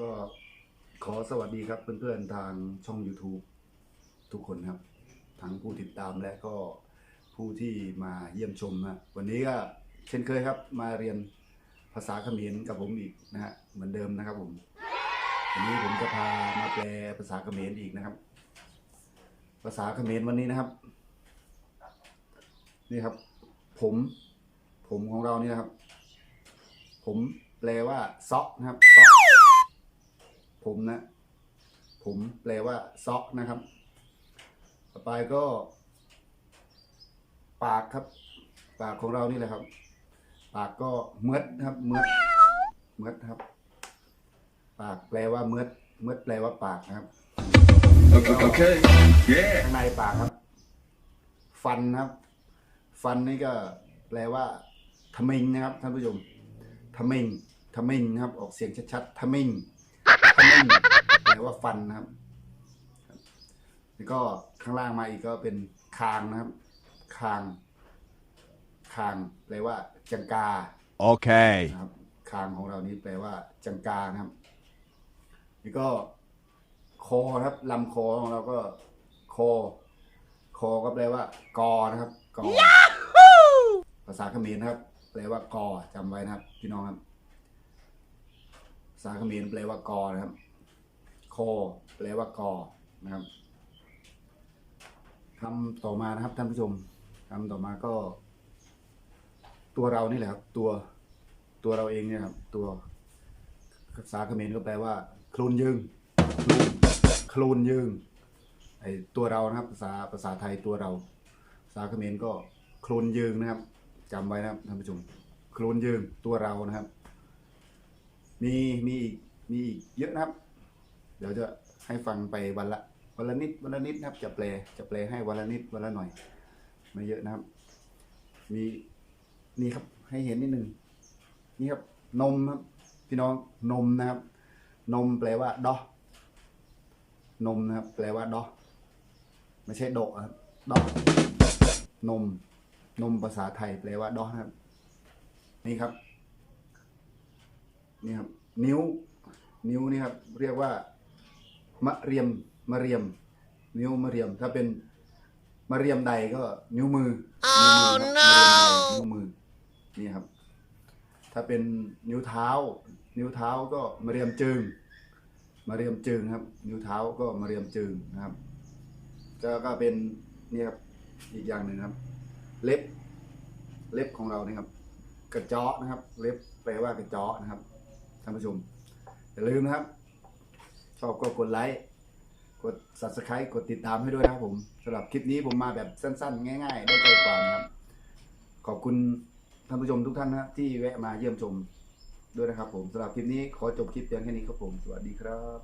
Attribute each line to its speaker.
Speaker 1: ก็ขอสวัสดีครับเพื่อนๆทางช่อง YouTube ทุกคนครับ ทั้งผู้ติดตามและก็ผู้ที่มาเยี่ยมชมนะวันนี้ก็เช่นเคยครับ มาเรียนภาษาเขมรกับผมอีกนะฮะเหมือนเดิมนะครับผมวันนี้ผมจะพามาแปลภาษาเขมรอีกนะครับ ภาษาเขมรวันนี้นะครับ นี่ครับ ผม ผมของเรานี่นะครับ ผมแปลว่าซอกนะครับซอก ผมนะ ผมแปลว่าซอกนะครับ ต่อไปก็ ปากครับ ปากของเรานี่แหละครับ ปากก็เมือดนะครับ เมือดเมือดครับ ปากแปลว่าเมือดเมือดแปลว่าปากนะครับ
Speaker 2: Okay. Yeah.
Speaker 1: ข้างในปากครับ ฟันครับ ฟันนี่ก็แปลว่าทมิงนะครับท่านผู้ชมทมิงทมิงนะครับ ออกเสียงชัดๆทมิง ทมิงแปลว่าฟันนะครับ แล้วก็ข้างล่างมาอีกก็เป็นคางนะครับ คาง คางแปลว่า จังกา
Speaker 2: Okay.
Speaker 1: นะครับ คางของเรานี้แปลว่า จังกานะครับนี่ก็ คอนะครับลำคอของเราก็ คอ คอก็แปลว่า กอนะครับ กอ ภาษาเขมรนะครับ แปลว่ากอจำไว้นะครับ พี่น้องครับภา ษาเขมรแปลว่ากอนะครับ คอแปลว่ากอนะครับคำต่อมานะครับท่านผู้ชมคำต่อมาก็ ตัวเรานี่แหละครับ ตัวตัวเราเองเนี่ยครับ ตัวภาษาเขมรก็แปลว่าคลูนยึงคลูนคลนยึงไอตัวเรานะครับ ภาษาภาษาไทยตัวเรา ภาษาเขมรก็คลูนยึงนะครับจำไว้นะครับท่านผู้ชมคลูนยึงตัวเรานะครับ มีมีอีกมีอีกเยอะนะครับ เดี๋ยวจะให้ฟังไปวันละวันละนิดวันละนิดนะครับ จะแปลจะแปลให้วันละนิดวันละหน่อยไม่เยอะนะครับ มีนี่ครับให้เห็นนิดหนึ่งนี่ครับนมครับพี่น้องนมนะครับ นมแปลว่าดอนมนะครับ แปลว่าดอไม่ใช่โดะครับดอนมนมภาษาไทยแปลว่าดอครับ นี่ครับ นี่ครับนิ้ว นิ้วนี่ครับเรียกว่ามะเรียมมะเรียม นิ้วมะเรียม ถ้าเป็นมะเรียมใดก็นิ้วมือนิ้วมือครับมะเรียมใดนิ้วมือนี่ครับ ถ้าเป็นนิ้วเท้า นิ้วเท้าก็มาเรียมจึงมาเรียมจึงครับ นิ้วเท้าก็มาเรียมจึงนะครับก็ก็เป็นนี่ครับอีกอย่างหนึ่งครับ เล็บ เล็บของเรานี่ครับ กระเจาะนะครับ เล็บแปลว่ากระเจาะนะครับท่าน ผู้ชม อย่าลืมนะครับ ชอบก็กดไลค์กด subscribe กดติดตามให้ด้วยนะครับผมสำหรับคลิปนี้ผมมาแบบสั้นๆ ง่ายๆ ได้ใจความนะครับ ขอบคุณท่านผู้ชมทุกท่านนะครับที่แวะมาเยี่ยมชมด้วยนะครับผมสำหรับคลิปนี้ขอจบคลิปเพียงแค่นี้ครับผม สวัสดีครับ